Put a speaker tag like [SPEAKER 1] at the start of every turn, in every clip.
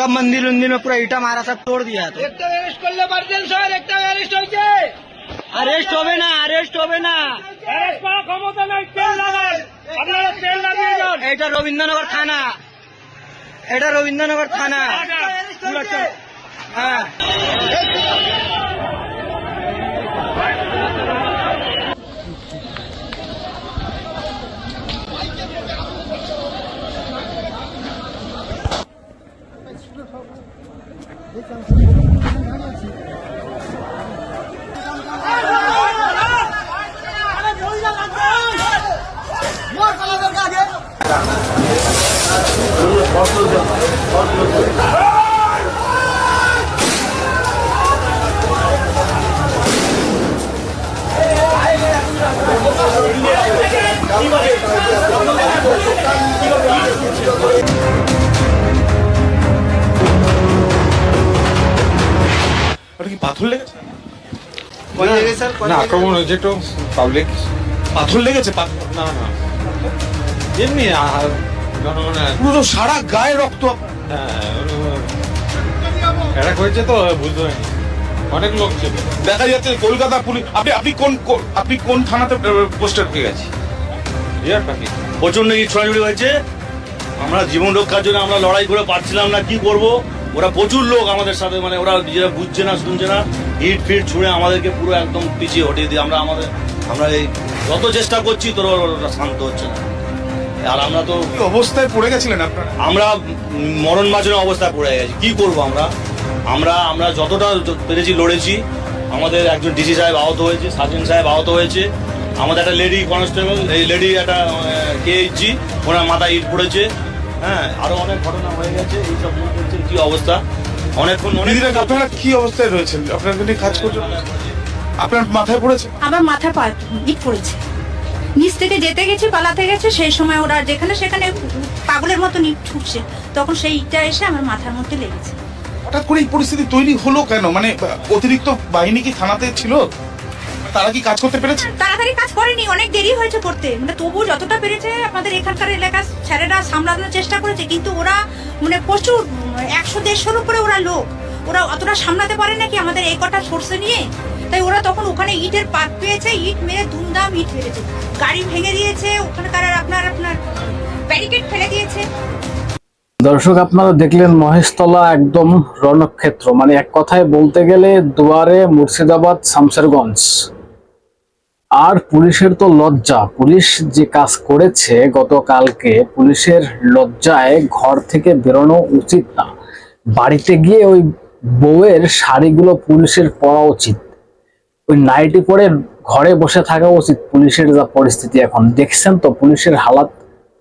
[SPEAKER 1] सब मंदिर उंदिर में पूरा ईटा मारा सब तोड़ दिया तो
[SPEAKER 2] একটা অ্যারেস্ট করলে পারতেন স্যার একটা অ্যারেস্ট হয়েছে
[SPEAKER 1] अरेस्ट होवे ना अरेस्ट होवे ना
[SPEAKER 2] অ্যারেস্ট করার ক্ষমতা নাই তেল লাগান আপনারা তেল লাগিয়ে যান
[SPEAKER 1] এটা রবীন্দ্রনগর থানা এটা রবীন্দ্রনগর থানা পুরা চল- হ্যাঁ
[SPEAKER 3] ওটা কি পাথর লেগেছে?
[SPEAKER 4] না আক্রমণ হয়েছে একটু পাবলিক
[SPEAKER 3] পাথর লেগেছে? পাথর
[SPEAKER 4] না না। এমনি আর
[SPEAKER 3] পুরো তো সারা গায়ে রক্ত
[SPEAKER 4] অ্যাটাক হয়েছে তো বুঝতে পারিনি। অনেক লোক ছিল।
[SPEAKER 3] দেখা যাচ্ছে কলকাতা পুলিশ আপনি আপনি কোন আপনি কোন থানাতে পোস্টার পেয়ে গেছে।
[SPEAKER 4] পাখি
[SPEAKER 5] প্রচণ্ড ছড়াছড়ি হয়েছে। আমরা জীবন রক্ষার জন্য আমরা লড়াই করে পারছিলাম না কি করব? ওরা প্রচুর লোক আমাদের সাথে মানে ওরা নিজেরা বুঝছে না শুনছে না। হিট ফিট ছুঁড়ে আমাদেরকে পুরো একদম পিছিয়ে হটিয়ে দিয়ে আমরা আমাদের আমরা এই যত চেষ্টা করছি তোর ওরা শান্ত হচ্ছে না। আর আমরা তো
[SPEAKER 3] অবস্থায় পড়ে গেছিলেন আপনারা?
[SPEAKER 5] আমরা মরণ বাঁচানোর অবস্থায় পড়ে গেছি। কি করব আমরা? আমরা আমরা যতটা পেরেছি লড়েছি। আমাদের একজন ডিসি সাহেব আহত হয়েছে সার্জেন্ট সাহেব আহত হয়েছে। আমাদের একটা লেডি কনস্টেবল এই লেডি একটা কেএইচজি ওনার মাথায় ইট পড়েছে। হ্যাঁ আরও অনেক ঘটনা হয়ে গেছে এইসব নিয়ে চলছে, কি অবস্থা? অনেকক্ষণ অনেক
[SPEAKER 3] দিদিরা আপনারা কি অবস্থায় রয়েছেন? আপনাদের নিয়ে কাজ করছেন? আপনার মাথায় পড়েছে?
[SPEAKER 6] আবার মাথা পা ইট পড়েছে। নিচ থেকে যেতে গেছে পালাতে গেছে সেই সময় ওরা যেখানে সেখানে পাগলের মতো ইট ছুটছে তখন সেই ইটটা এসে আমার মাথার মধ্যে লেগেছে।
[SPEAKER 3] হঠাৎ করে এই পরিস্থিতি তৈরি হলো কেন? মানে অতিরিক্ত বাহিনী কি থানাতে ছিল? তারা কি কাজ করতে পেরেছে?
[SPEAKER 6] তাড়াতাড়ি কাজ করেনি অনেক দেরি হয়েছে করতে। মানে তবু যতটা পেরেছে আমাদের এখানকার এলাকার ছেলেরা সামলানোর চেষ্টা করেছে কিন্তু ওরা মানে প্রচুর একশো দেড়শোর উপরে ওরা লোক। ওরা অতটা সামলাতে পারে নাকি আমাদের এই কটা সর্ষে নিয়ে? তাই ওরা তখন ওখানে ইটের পাত পেয়েছে ইট মেরে ধুমধাম ইট মেরেছে গাড়ি ভেঙে দিয়েছে ওখানকার আপনার আপনার ব্যারিকেড ফেলে দিয়েছে।
[SPEAKER 7] দর্শক আপনারা দেখলেন মহেশতলা একদম রণক্ষেত্র। মানে এক কথায় বলতে গেলে দুয়ারে মুর্শিদাবাদ শামসেরগঞ্জ আর পুলিশের তো লজ্জা। পুলিশ যে কাজ করেছে গতকালকে, পুলিশের লজ্জায় ঘর থেকে বেরোনো উচিত না। বাড়িতে গিয়ে ওই বউয়ের শাড়িগুলো পুলিশের পরা উচিত। ওই নাইটি পরে ঘরে বসে থাকা উচিত পুলিশের যা পরিস্থিতি এখন। দেখছেন তো পুলিশের হালাত?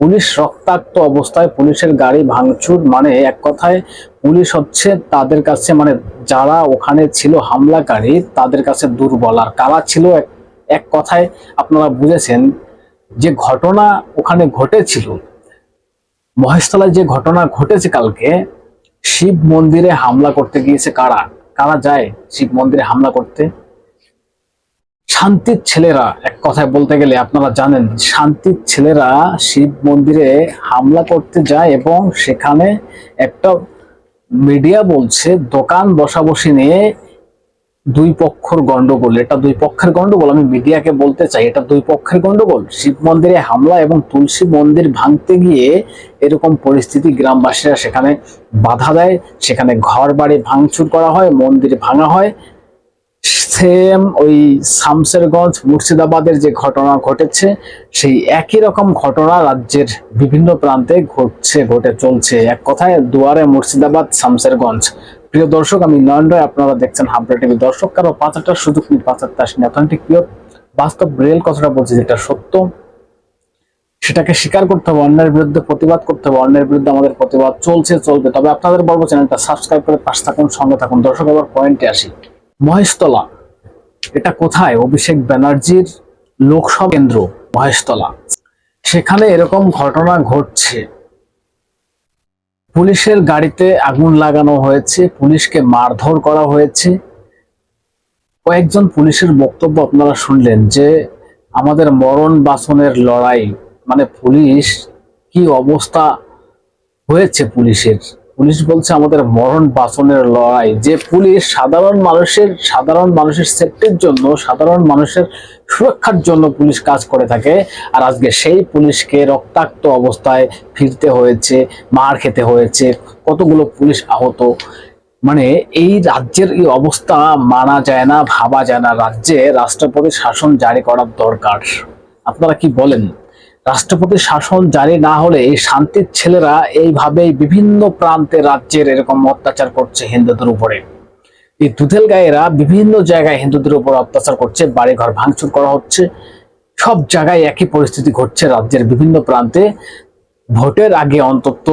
[SPEAKER 7] পুলিশ রক্তাক্ত অবস্থায় পুলিশের গাড়ি ভাঙচুর মানে এক কথায় পুলিশ হচ্ছে তাদের কাছে মানে যারা ওখানে ছিল হামলাকারী, তাদের কাছে দুর্বল। আর কারা ছিল এক এক কথায় আপনারা বুঝেছেন যে ঘটনা ওখানে ঘটেছিল। মহেশতলায় যে ঘটনা ঘটেছে কালকে, শিব মন্দিরে হামলা করতে গিয়েছে কারা? কারা যায় শিব মন্দিরে হামলা করতে? শান্তির ছেলেরা, এক কথায় বলতে গেলে আপনারা জানেন, শান্তির ছেলেরা শিব মন্দিরে হামলা করতে যায় এবং সেখানে একটা মিডিয়া বলছে, দোকান বসাবসি নিয়ে দুই পক্ষর গন্ডগোল, এটা দুই পক্ষের গন্ডগোল, আমি মিডিয়াকে বলতে চাই, এটা দুই পক্ষের গন্ডগোল। শিব মন্দিরে হামলা এবং তুলসী মন্দির ভাঙতে গিয়ে এরকম পরিস্থিতি গ্রামবাসীরা সেখানে বাধা দেয়, সেখানে ঘর বাড়ি ভাঙচুর করা হয়, মন্দির ভাঙা হয়। সেম ওই শামসেরগঞ্জ মুর্শিদাবাদের যে ঘটনা ঘটেছে, সেই একই রকম ঘটনা রাজ্যের বিভিন্ন প্রান্তে ঘটছে, ঘটে চলছে। এক কথায় দুয়ারে মুর্শিদাবাদ, শামসেরগঞ্জ। প্রিয় দর্শক, আমি নয়ন রায় আপনারা দেখছেন হাবড়া টিভি। দর্শক, কারও পাঁচ একটা সুযোগ নিয়ে পাঁচ একটা আসেনি। অথেন্টিক প্রিয়, বাস্তব রিয়েল কথাটা বলছি, যেটা সত্য, সেটাকে স্বীকার করতে হবে, অন্যের বিরুদ্ধে প্রতিবাদ করতে হবে, অন্যের বিরুদ্ধে আমাদের প্রতিবাদ চলছে, চলবে। তবে আপনাদের বলব চ্যানেলটা সাবস্ক্রাইব করে পাশে থাকুন, সঙ্গে থাকুন। দর্শক আবার পয়েন্টে আসি। মহেশতলা, এটা কোথায়? অভিষেক ব্যানার্জির লোকসভা কেন্দ্র, মহেশতলা। সেখানে এরকম ঘটনা ঘটছে। পুলিশের গাড়িতে আগুন লাগানো হয়েছে, পুলিশকে মারধর করা হয়েছে। কয়েকজন পুলিশের বক্তব্য আপনারা শুনলেন যে আমাদের মরণ বাসনের লড়াই মানে পুলিশ কি অবস্থা হয়েছে পুলিশের? পুলিশ বলছে আমাদের মরণ বাসনের লড়াই। যে পুলিশ সাধারণ মানুষের সাধারণ মানুষের সেফটির জন্য, সাধারণ মানুষের সুরক্ষার জন্য পুলিশ কাজ করে থাকে। আর আজকে সেই পুলিশকে রক্তাক্ত অবস্থায় ফিরতে হয়েছে, মার খেতে হয়েছে, কতগুলো পুলিশ আহত। মানে এই রাজ্যের এই অবস্থা মানা যায় না, ভাবা যায় না। রাজ্যে রাষ্ট্রপতি শাসন জারি করার দরকার। আপনারা কি বলেন? রাষ্ট্রপতি শাসন জারি না হলে এই শান্তির ছেলেরা এইভাবেই বিভিন্ন প্রান্তে রাজ্যের এরকম অত্যাচার করছে হিন্দুদের উপরে। এই দুধেল গায়েরা বিভিন্ন জায়গায় হিন্দুদের উপর অত্যাচার করছে, বাড়িঘর ভাঙচুর করা হচ্ছে। সব জায়গায় একই পরিস্থিতি ঘটছে রাজ্যের বিভিন্ন প্রান্তে। ভোটের আগে অন্তত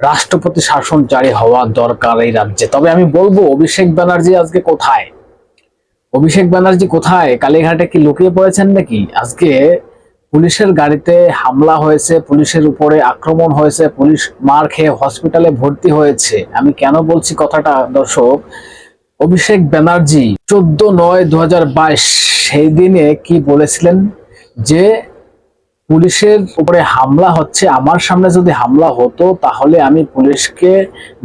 [SPEAKER 7] রাষ্ট্রপতি শাসন জারি হওয়া দরকার এই রাজ্যে। তবে আমি বলব, অভিষেক ব্যানার্জি আজকে কোথায়? অভিষেক ব্যানার্জি কোথায়? কালীঘাটে কি লুকিয়ে পড়েছেন নাকি? আজকে পুলিশের গাড়িতে হামলা হয়েছে, পুলিশের উপরে আক্রমণ হয়েছে, পুলিশ মার খেয়ে হসপিটালে ভর্তি হয়েছে। আমি কেন বলছি কথাটা, দর্শক? অভিষেক ব্যানার্জি, চোদ্দ নয় দু সেই দিনে কি বলেছিলেন? যে পুলিশের উপরে হামলা হচ্ছে, আমার সামনে যদি হামলা হতো, তাহলে আমি পুলিশকে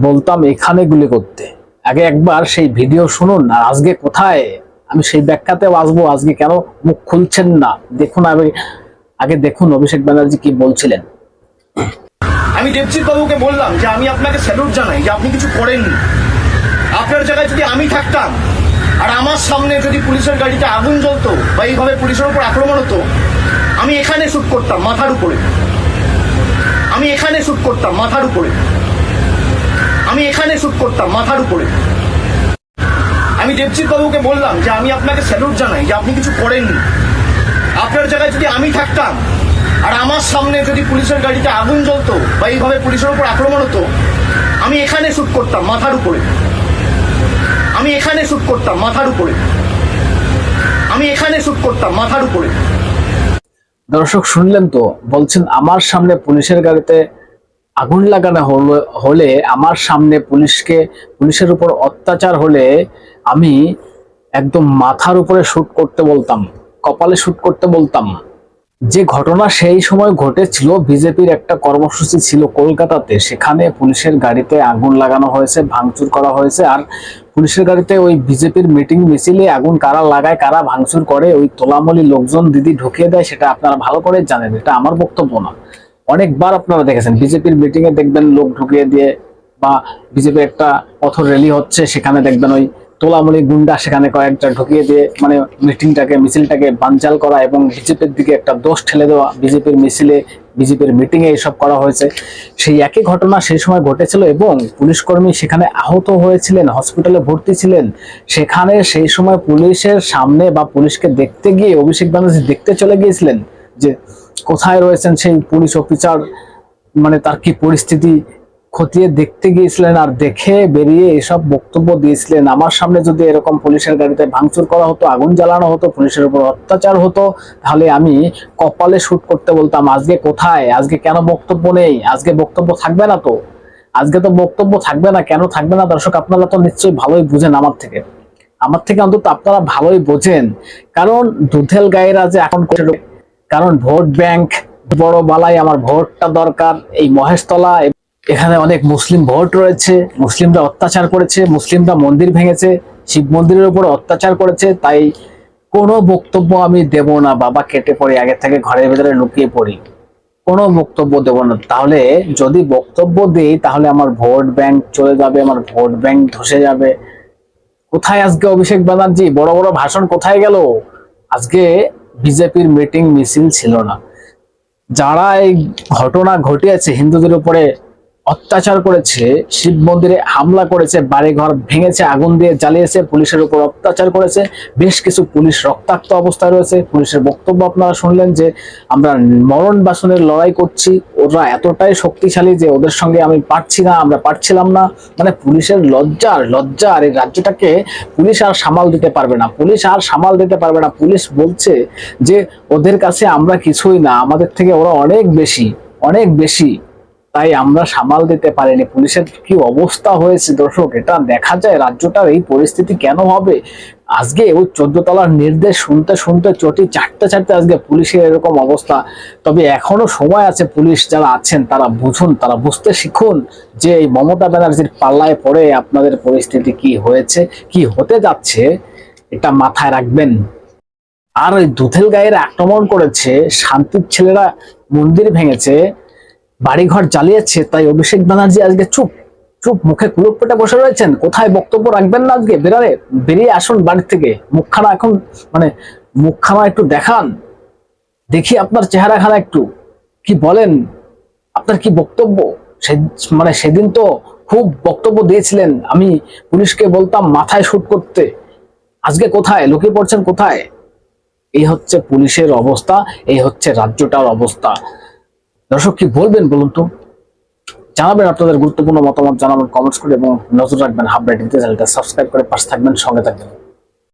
[SPEAKER 7] বলতাম এখানে গুলি করতে। আগে একবার সেই ভিডিও শুনুন, আর আজকে কোথায়? আমি সেই ব্যাখ্যাতেও আসব, আজকে কেন মুখ খুলছেন না? দেখুন আমি আগে দেখুন অভিষেক ব্যানার্জি কি বলছিলেন।
[SPEAKER 8] আমি দেবজিৎ বাবুকে বললাম যে আমি আপনাকে স্যালুট জানাই, যে আপনি কিছু করেননি। আপনার জায়গায় যদি আমি থাকতাম, আর আমার সামনে যদি পুলিশের গাড়িতে আগুন জ্বলতো বা এইভাবে পুলিশের উপর আক্রমণ হতো, আমি এখানে শ্যুট করতাম মাথার উপরে। আমি এখানে শ্যুট করতাম মাথার উপরে। আমি এখানে শুট করতাম মাথার উপরে। আমি দেবজিৎ বাবুকে বললাম যে আমি আপনাকে স্যালুট জানাই, যে আপনি কিছু করেননি। আপনার জায়গায় যদি আমি থাকতাম, আর আমার সামনে যদি পুলিশের গাড়িতে আগুন জ্বলতো বা এইভাবে পুলিশের উপর আক্রমণ হতো, আমি এখানে শুট করতাম মাথার উপরে। আমি এখানে শুট করতাম মাথার উপরে। আমি এখানে শুট করতাম মাথার উপরে।
[SPEAKER 7] দর্শক, শুনলেন তো, বলছেন আমার সামনে পুলিশের গাড়িতে আগুন লাগানো হলে আমার সামনে পুলিশকে, পুলিশের উপর অত্যাচার হলে আমি একদম মাথার উপরে শ্যুট করতে বলতাম। কপালে শুট করতে বলতাম। যে ঘটনা সেই সময় ঘটেছিল, বিজেপির একটা কর্মসূচি ছিল কলকাতাতে। সেখানে পুলিশের গাড়িতে আগুন লাগানো হয়েছে, ভাঙচুর করা হয়েছে, আর পুলিশের গাড়িতে ওই বিজেপির মিটিং মিছিলে আগুন কারা লাগায়, কারা ভাঙচুর করে, ওই তোলামলি লোকজন দিদি ঢুকিয়ে দেয়, সেটা আপনারা ভালো করে জানেন, এটা আমার বক্তব্য না। অনেকবার আপনারা দেখেছেন, বিজেপির মিটিং এ দেখবেন লোক ঢুকিয়ে দিয়ে বা বিজেপির একটা পথ র্যালি হচ্ছে, সেখানে দেখবেন ওই তোলামলি গুন্ডা সেখানে কয়েকটা ঢুকিয়ে দিয়ে মানে মিটিংটাকে, মিছিলটাকে বানচাল করা এবং বিজেপির দিকে একটা দোষ ঠেলে দেওয়া, বিজেপির মিছিলে, বিজেপির মিটিং এ এসব করা হয়েছে। সেই একই ঘটনা সেই সময় ঘটেছিল এবং পুলিশ কর্মী সেখানে আহত হয়েছিলেন, হসপিটালে ভর্তি ছিলেন। সেখানে সেই সময় পুলিশের সামনে বা পুলিশকে দেখতে গিয়ে অভিষেক ব্যানার্জি দেখতে চলে গিয়েছিলেন যে কোথায় রয়েছেন সেই পুলিশ অফিসার মানে তার কি পরিস্থিতি খতিয়ে দেখতে গিয়েছিলেন আর দেখে বেরিয়ে এসব বক্তব্য দিয়েছিলেন। আমার সামনে যদি এরকম পুলিশের গাড়িতে ভাঙচুর করা হতো, আগুন জ্বালানো হতো, পুলিশের উপর অত্যাচার হতো, তাহলে আমি কপালে শ্যুট করতে বলতাম, আজকে কোথায়? আজকে কেন বক্তব্য নেই? আজকে বক্তব্য থাকবে না তো? আজকে তো বক্তব্য থাকবে না, কেন থাকবে না? দর্শক, আপনারা তো নিশ্চয়ই ভালোই বুঝেন আমার থেকে। আমার থেকে অন্তত আপনারা ভালোই বোঝেন। কারণ দুধেল গায়েরা যে এখন কারণ ভোট ব্যাংক বড় বালাই, আমার ভোটটা দরকার। এই মহেশতলা এখানে অনেক মুসলিম ভোট রয়েছে, মুসলিমরা অত্যাচার করেছে, মুসলিমরা মন্দির ভেঙেছে, শিব মন্দিরের উপর অত্যাচার করেছে, তাই কোনো বক্তব্য আমি দেব না, বাবা কেটে পড়ি আগে থেকে ঘরের ভেতরে লুকিয়ে পড়ি। কোনো বক্তব্য দেব না। তাহলে যদি বক্তব্য দিই, তাহলে আমার ভোট ব্যাংক চলে যাবে, আমার ভোট ব্যাংক ধসে যাবে। কোথায় আজকে অভিষেক ব্যানার্জি? বড় বড় ভাষণ কোথায় গেল? আজকে বিজেপির মিটিং মিছিল ছিল না। যারা এই ঘটনা ঘটিয়েছে হিন্দুদের উপরে অত্যাচার করেছে, শিব মন্দিরে হামলা করেছে, বাড়িঘর ভেঙেছে, আগুন দিয়ে জ্বালিয়েছে, পুলিশের উপর অত্যাচার করেছে, বেশ কিছু পুলিশ রক্তাক্ত অবস্থায় রয়েছে। পুলিশের বক্তব্য আপনারা শুনলেন যে, আমরা মরণ বাসনের লড়াই করছি, ওরা এতটাই শক্তিশালী যে ওদের সঙ্গে আমি পারছি না, আমরা পারছিলাম না। মানে পুলিশের লজ্জার আর এই রাজ্যটাকে পুলিশ আর সামাল দিতে পারবে না, পুলিশ আর সামাল দিতে পারবে না। পুলিশ বলছে যে, ওদের কাছে আমরা কিছুই না, আমাদের থেকে ওরা অনেক বেশি অনেক বেশি। তাই আমরা সামাল দিতে পারিনি। পুলিশের কি অবস্থা হয়েছে দর্শক? এটা দেখা যায় রাজ্যটার এই পরিস্থিতি কেন হবে? আজকে ওই চোদ্দ তলার নির্দেশ শুনতে শুনতে চটি চারটে চারটে আজকে পুলিশের এরকম অবস্থা। তবে এখনও সময় আছে পুলিশ যারা আছেন, তারা বুঝুন, তারা বুঝতে শিখুন যে এই মমতা ব্যানার্জির পাল্লায় পড়ে আপনাদের পরিস্থিতি কি হয়েছে, কি হতে যাচ্ছে, এটা মাথায় রাখবেন। আর ওই দুধেল গায়ের আক্রমণ করেছে, শান্তির ছেলেরা মন্দির ভেঙেছে বাড়িঘর জ্বালিয়েছে, তাই অভিষেক ব্যানার্জি আজকে চুপ চুপ মুখে কুলুপ পেটে বসে রয়েছেন। কোথায় বক্তব্য রাখবেন না আজকে? বেরারে, বেরিয়ে আসুন বাড়ি থেকে। মুখখানা এখন মানে মুখখানা একটু দেখান। দেখি আপনার চেহারা চেহারাখানা একটু। কি বলেন? আপনার কি বক্তব্য? সে- মানে সেদিন তো খুব বক্তব্য দিয়েছিলেন। আমি পুলিশকে বলতাম মাথায় শুট করতে। আজকে কোথায়? লুকিয়ে পড়ছেন কোথায়? এই হচ্ছে পুলিশের অবস্থা, এই হচ্ছে রাজ্যটার অবস্থা। দর্শক, কি বলবেন বলুন তো? জানাবেন আপনাদের গুরুত্বপূর্ণ মতামত, জানাবেন কমেন্টস করে, এবং নজর রাখবেন হাফ ব্রাইট চ্যানেলটা সাবস্ক্রাইব করে পাশে থাকবেন, সঙ্গে থাকবেন।